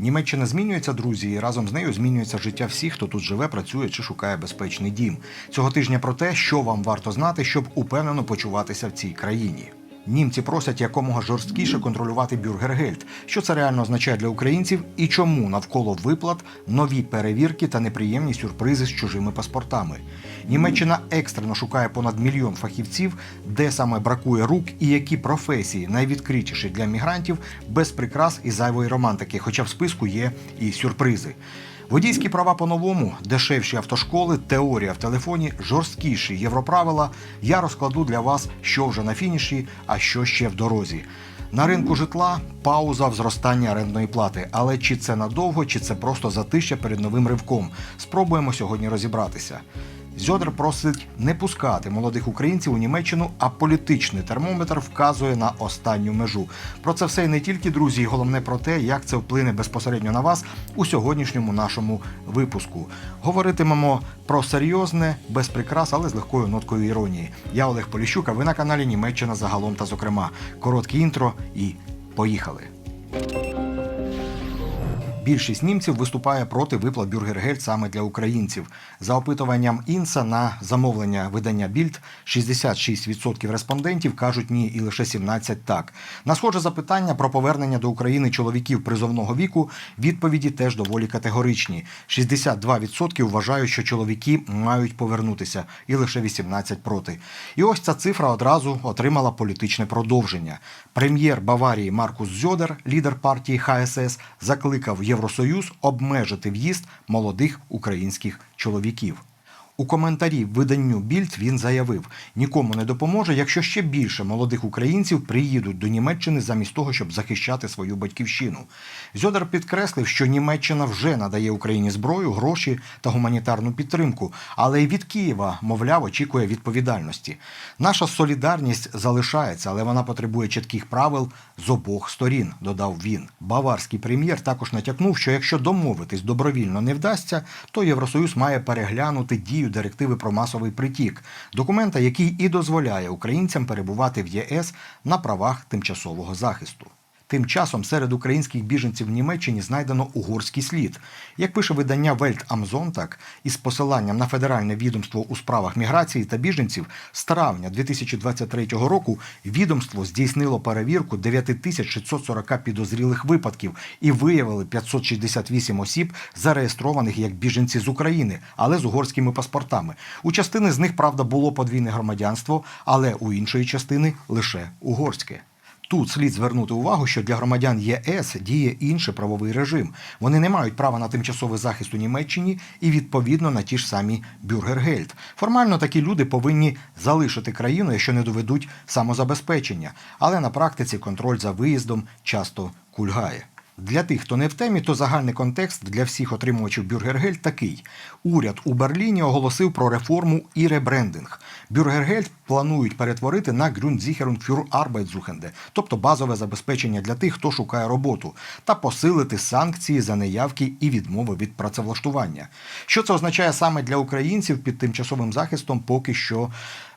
Німеччина змінюється, друзі, і разом з нею змінюється життя всіх, хто тут живе, працює чи шукає безпечний дім. Цього тижня про те, що вам варто знати, щоб упевнено почуватися в цій країні. Німці просять якомога жорсткіше контролювати бюргергельд. Що це реально означає для українців і чому навколо виплат нові перевірки та неприємні сюрпризи з чужими паспортами. Німеччина екстрено шукає понад мільйон фахівців, де саме бракує рук і які професії найвідкритіші для мігрантів без прикрас і зайвої романтики, хоча в списку є і сюрпризи. Водійські права по-новому, дешевші автошколи, теорія в телефоні, жорсткіші європравила. Я розкладу для вас, що вже на фініші, а що ще в дорозі. На ринку житла пауза в зростанні орендної плати. Але чи це надовго, чи це просто затища перед новим ривком? Спробуємо сьогодні розібратися. Зьодер просить не пускати молодих українців у Німеччину, а політичний термометр вказує на останню межу. Про це все і не тільки друзі, і головне про те, як це вплине безпосередньо на вас у сьогоднішньому нашому випуску. Говоритимемо про серйозне, без прикрас, але з легкою ноткою іронії. Я Олег Поліщук, ви на каналі Німеччина загалом та зокрема. Коротке інтро і поїхали. Більшість німців виступає проти виплат бюргергельд саме для українців. За опитуванням інса на замовлення видання Більд 66% респондентів кажуть ні, і лише 17% так. На схоже запитання про повернення до України чоловіків призовного віку відповіді теж доволі категоричні. 62% вважають, що чоловіки мають повернутися, і лише 18% проти. І ось ця цифра одразу отримала політичне продовження. Прем'єр Баварії Маркус Зьодер, лідер партії ХСС, закликав Євросоюз обмежити в'їзд молодих українських чоловіків. У коментарі виданню Більд він заявив: нікому не допоможе, якщо ще більше молодих українців приїдуть до Німеччини замість того, щоб захищати свою батьківщину. Зьодер підкреслив, що Німеччина вже надає Україні зброю, гроші та гуманітарну підтримку, але й від Києва, мовляв, очікує відповідальності. Наша солідарність залишається, але вона потребує чітких правил з обох сторін, додав він. Баварський прем'єр також натякнув, що якщо домовитись добровільно не вдасться, то Євросоюз має переглянути дію директиви про масовий притік, документа, який і дозволяє українцям перебувати в ЄС на правах тимчасового захисту. Тим часом серед українських біженців в Німеччині знайдено угорський слід. Як пише видання am Sonntag, із посиланням на федеральне відомство у справах міграції та біженців з травня 2023 року відомство здійснило перевірку 9640 підозрілих випадків і виявили 568 осіб, зареєстрованих як біженці з України, але з угорськими паспортами. У частини з них, правда, було подвійне громадянство, але у іншої частини лише угорське. Тут слід звернути увагу, що для громадян ЄС діє інший правовий режим. Вони не мають права на тимчасовий захист у Німеччині і відповідно на ті ж самі бюргергельд. Формально такі люди повинні залишити країну, якщо не доведуть самозабезпечення, але на практиці контроль за виїздом часто кульгає. Для тих, хто не в темі, то загальний контекст для всіх отримувачів Бюргергельд такий: уряд у Берліні оголосив про реформу і ребрендинг. Бюргергельд планують перетворити на Grundsicherung für Arbeitssuchende, тобто базове забезпечення для тих, хто шукає роботу, та посилити санкції за неявки і відмови від працевлаштування. Що це означає саме для українців під тимчасовим захистом, поки що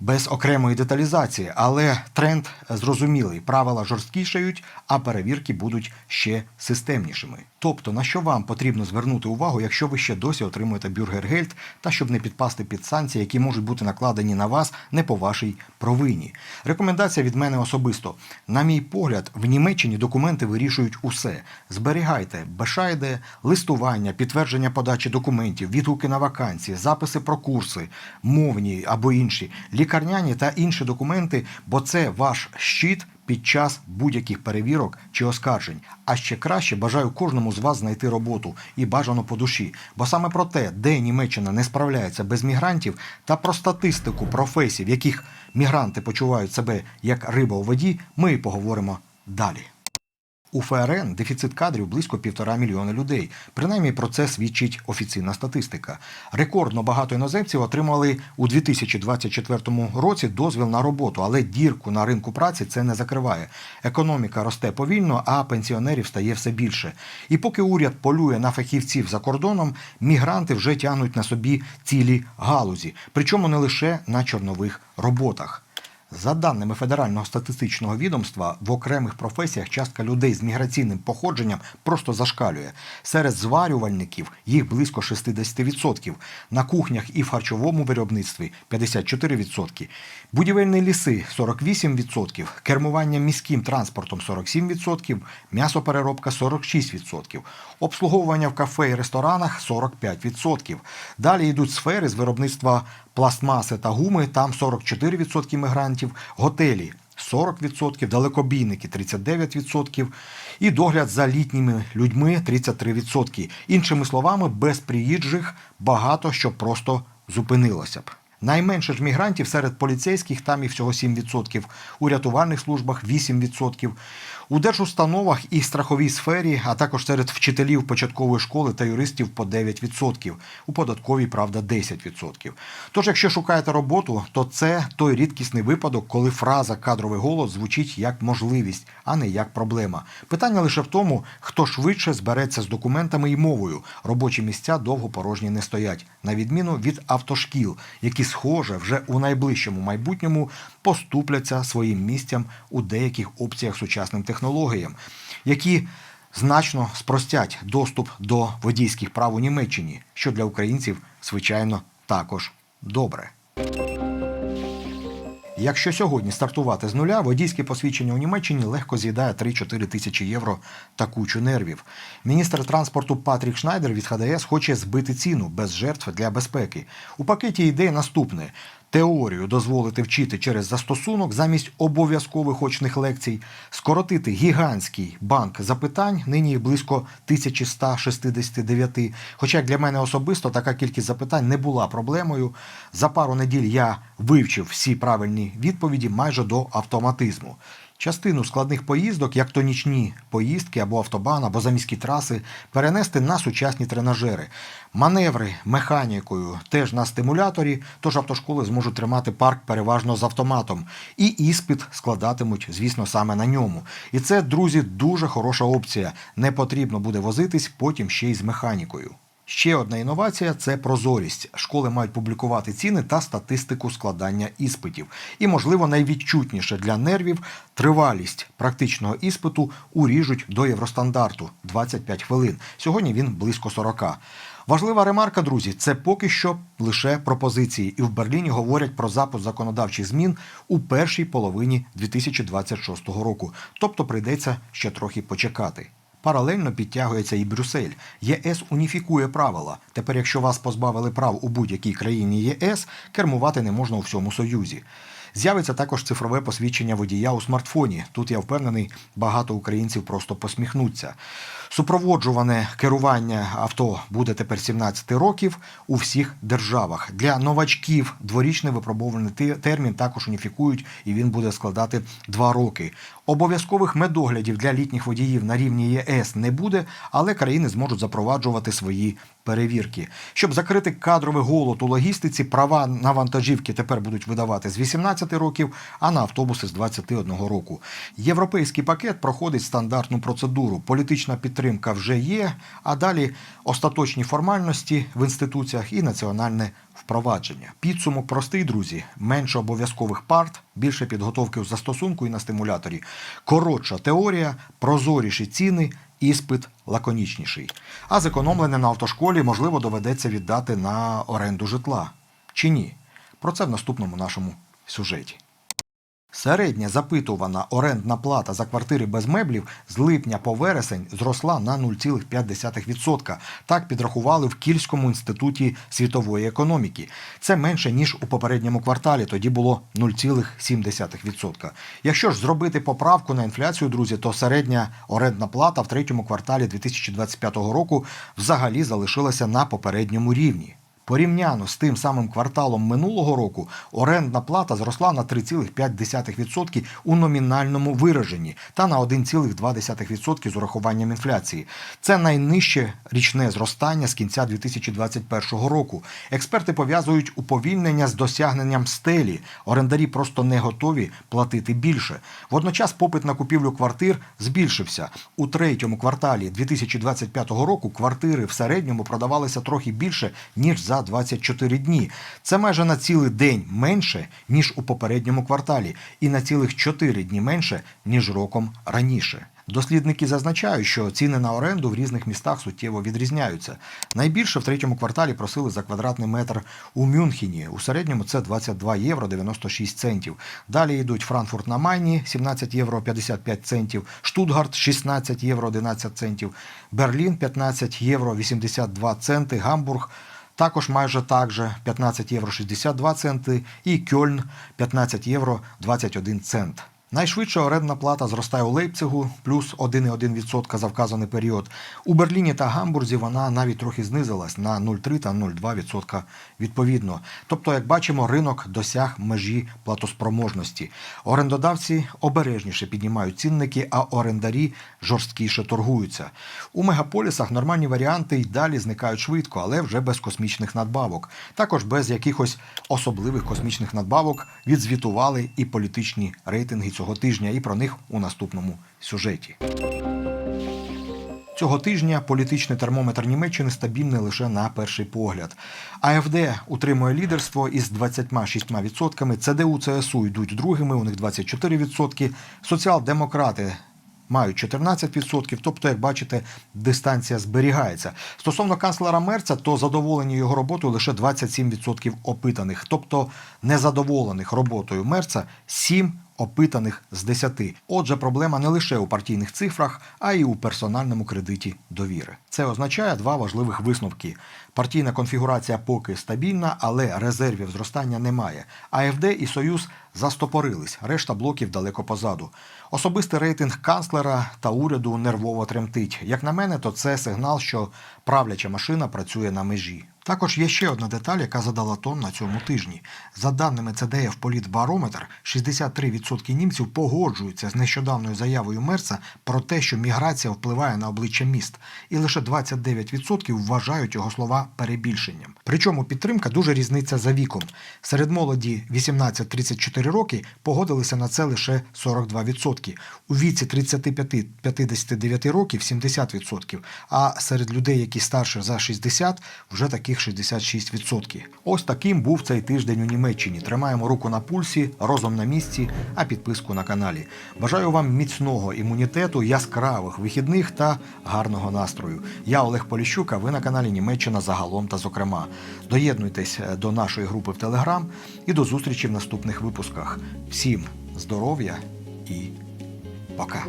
без окремої деталізації, але тренд зрозумілий. Правила жорсткішають, а перевірки будуть ще системнішими. Тобто, на що вам потрібно звернути увагу, якщо ви ще досі отримуєте бюргергельд, та щоб не підпасти під санкції, які можуть бути накладені на вас не по вашій провині. Рекомендація від мене особисто. На мій погляд, в Німеччині документи вирішують усе. Зберігайте бешайде, листування, підтвердження подачі документів, відгуки на вакансії, записи про курси, мовні або інші, лікарняні та інші документи, бо це ваш щит під час будь-яких перевірок чи оскаржень. А ще краще бажаю кожному з вас знайти роботу і бажано по душі. Бо саме про те, де Німеччина не справляється без мігрантів, та про статистику професій, в яких мігранти почувають себе як риба у воді, ми і поговоримо далі. У ФРН дефіцит кадрів близько півтора мільйона людей. Принаймні про це свідчить офіційна статистика. Рекордно багато іноземців отримали у 2024 році дозвіл на роботу, але дірку на ринку праці це не закриває. Економіка росте повільно, а пенсіонерів стає все більше. І поки уряд полює на фахівців за кордоном, мігранти вже тягнуть на собі цілі галузі, причому не лише на чорнових роботах. За даними Федерального статистичного відомства, в окремих професіях частка людей з міграційним походженням просто зашкалює. Серед зварювальників їх близько 60%, на кухнях і в харчовому виробництві 54%, будівельні ліси 48%, кермування міським транспортом 47%, м'ясопереробка 46%, обслуговування в кафе і ресторанах 45%. Далі йдуть сфери з виробництва пластмаси та гуми, там 44% мігрантів, готелі 40%, далекобійники 39% і догляд за літніми людьми 33%. Іншими словами, без приїжджих багато що просто зупинилося б. Найменше ж мігрантів серед поліцейських там і всього 7%, у рятувальних службах 8%, у держустановах і страховій сфері, а також серед вчителів початкової школи та юристів по 9%, у податковій, правда, 10%. Тож, якщо шукаєте роботу, то це той рідкісний випадок, коли фраза кадровий голос звучить як можливість, а не як проблема. Питання лише в тому, хто швидше збереться з документами і мовою. Робочі місця довго порожні не стоять, на відміну від автошкіл, які, схоже, вже у найближчому майбутньому поступляться своїм місцям у деяких опціях сучасним технологіям, які значно спростять доступ до водійських прав у Німеччині, що для українців, звичайно, також добре. Якщо сьогодні стартувати з нуля, водійське посвідчення у Німеччині легко з'їдає 3-4 тисячі євро та кучу нервів. Міністр транспорту Патрік Шнайдер від ХДС хоче збити ціну без жертв для безпеки. У пакеті ідея наступне. Теорію дозволити вчити через застосунок замість обов'язкових очних лекцій, скоротити гігантський банк запитань, нині їх близько 1169. Хоча для мене особисто така кількість запитань не була проблемою. За пару неділь я вивчив всі правильні відповіді майже до автоматизму. Частину складних поїздок, як то нічні поїздки або автобан, або заміські траси, перенести на сучасні тренажери. Маневри механікою теж на стимуляторі, тож автошколи зможуть тримати парк переважно з автоматом. І іспит складатимуть, звісно, саме на ньому. І це, друзі, дуже хороша опція. Не потрібно буде возитись потім ще й з механікою. Ще одна інновація це прозорість. Школи мають публікувати ціни та статистику складання іспитів. І, можливо, найвідчутніше для нервів тривалість практичного іспиту уріжуть до євростандарту 25 хвилин. Сьогодні він близько 40. Важлива ремарка, друзі, це поки що лише пропозиції, і в Берліні говорять про запуск законодавчих змін у першій половині 2026 року. Тобто прийдеться ще трохи почекати. Паралельно підтягується і Брюссель. ЄС уніфікує правила. Тепер, якщо вас позбавили прав у будь-якій країні ЄС, кермувати не можна у всьому Союзі. З'явиться також цифрове посвідчення водія у смартфоні. Тут я впевнений, багато українців просто посміхнуться. Супроводжуване керування авто буде тепер 17 років у всіх державах. Для новачків дворічний випробований термін також уніфікують, і він буде складати 2 роки. Обов'язкових медоглядів для літніх водіїв на рівні ЄС не буде, але країни зможуть запроваджувати свої перевірки. Щоб закрити кадровий голод у логістиці, права на вантажівки тепер будуть видавати з 18 років, а на автобуси з 21 року. Європейський пакет проходить стандартну процедуру. Політична підтримка вже є, а далі остаточні формальності в інституціях і національне впровадження. Підсумок простий, друзі: менше обов'язкових парт, більше підготовки у застосунку і на стимуляторі, коротша теорія, прозоріші ціни. Іспит лаконічніший. А зекономлене на автошколі, можливо, доведеться віддати на оренду житла. Чи ні? Про це в наступному нашому сюжеті. Середня запитувана орендна плата за квартири без меблів з липня по вересень зросла на 0,5%. Так підрахували в Кільському інституті світової економіки. Це менше ніж у попередньому кварталі. Тоді було 0,7%. Якщо ж зробити поправку на інфляцію, друзі, то середня орендна плата в третьому кварталі 2025 року взагалі залишилася на попередньому рівні. Порівняно з тим самим кварталом минулого року орендна плата зросла на 3,5% у номінальному вираженні та на 1,2% з урахуванням інфляції. Це найнижче річне зростання з кінця 2021 року. Експерти пов'язують уповільнення з досягненням стелі. Орендарі просто не готові платити більше. Водночас попит на купівлю квартир збільшився. У третьому кварталі 2025 року квартири в середньому продавалися трохи більше, ніж за за 24 дні. Це майже на цілий день менше ніж у попередньому кварталі, і на цілих 4 дні менше ніж роком раніше. Дослідники зазначають, що ціни на оренду в різних містах суттєво відрізняються. Найбільше в третьому кварталі просили за квадратний метр у Мюнхені. У середньому це 22 євро 96 центів. Далі йдуть Франкфурт на Майні 17 євро 55 центів, Штутгарт 16 євро 11 центів, Берлін 15 євро 82 центи, Гамбург також майже так же 15 євро 62 центи і Кьольн 15 євро 21 цент. Найшвидше орендна плата зростає у Лейпцигу плюс 1,1% за вказаний період. У Берліні та Гамбурзі вона навіть трохи знизилась на 0,3 та 0,2% відповідно. Тобто, як бачимо, ринок досяг межі платоспроможності. Орендодавці обережніше піднімають цінники, а орендарі жорсткіше торгуються. У мегаполісах нормальні варіанти й далі зникають швидко, але вже без космічних надбавок. Також без якихось особливих космічних надбавок відзвітували і політичні рейтинги цього тижня, і про них у наступному сюжеті. Цього тижня політичний термометр Німеччини стабільний лише на перший погляд. АФД утримує лідерство із 26%, ЦДУ, ЦСУ йдуть другими, у них 24%, соціал-демократи мають 14%, тобто, як бачите, дистанція зберігається. Стосовно канцлера Мерца, то задоволені його роботою лише 27% опитаних, тобто незадоволених роботою Мерца 7 опитаних з 10. Отже, проблема не лише у партійних цифрах, а й у персональному кредиті довіри. Це означає два важливих висновки. Партійна конфігурація поки стабільна, але резервів зростання немає. АФД і Союз застопорились, решта блоків далеко позаду. Особистий рейтинг канцлера та уряду нервово тремтить. Як на мене, то це сигнал, що правляча машина працює на межі. Також є ще одна деталь, яка задала тон на цьому тижні. За даними ЦДФ Політбарометр, 63% німців погоджуються з нещодавною заявою Мерца про те, що міграція впливає на обличчя міст, і лише 29% вважають його слова перебільшенням. Причому підтримка дуже різниця за віком. Серед молоді 18-34 роки погодилися на це лише 42%. У віці 35-59 років 70%, а серед людей, які старше за 60, вже таких 66%. Ось таким був цей тиждень у Німеччині. Тримаємо руку на пульсі, розум на місці, а підписку на каналі. Бажаю вам міцного імунітету, яскравих вихідних та гарного настрою. Я Олег Поліщук, а ви на каналі Німеччина загалом та зокрема. Доєднуйтесь до нашої групи в Телеграм і до зустрічі в наступних випусках. Всім здоров'я і пока!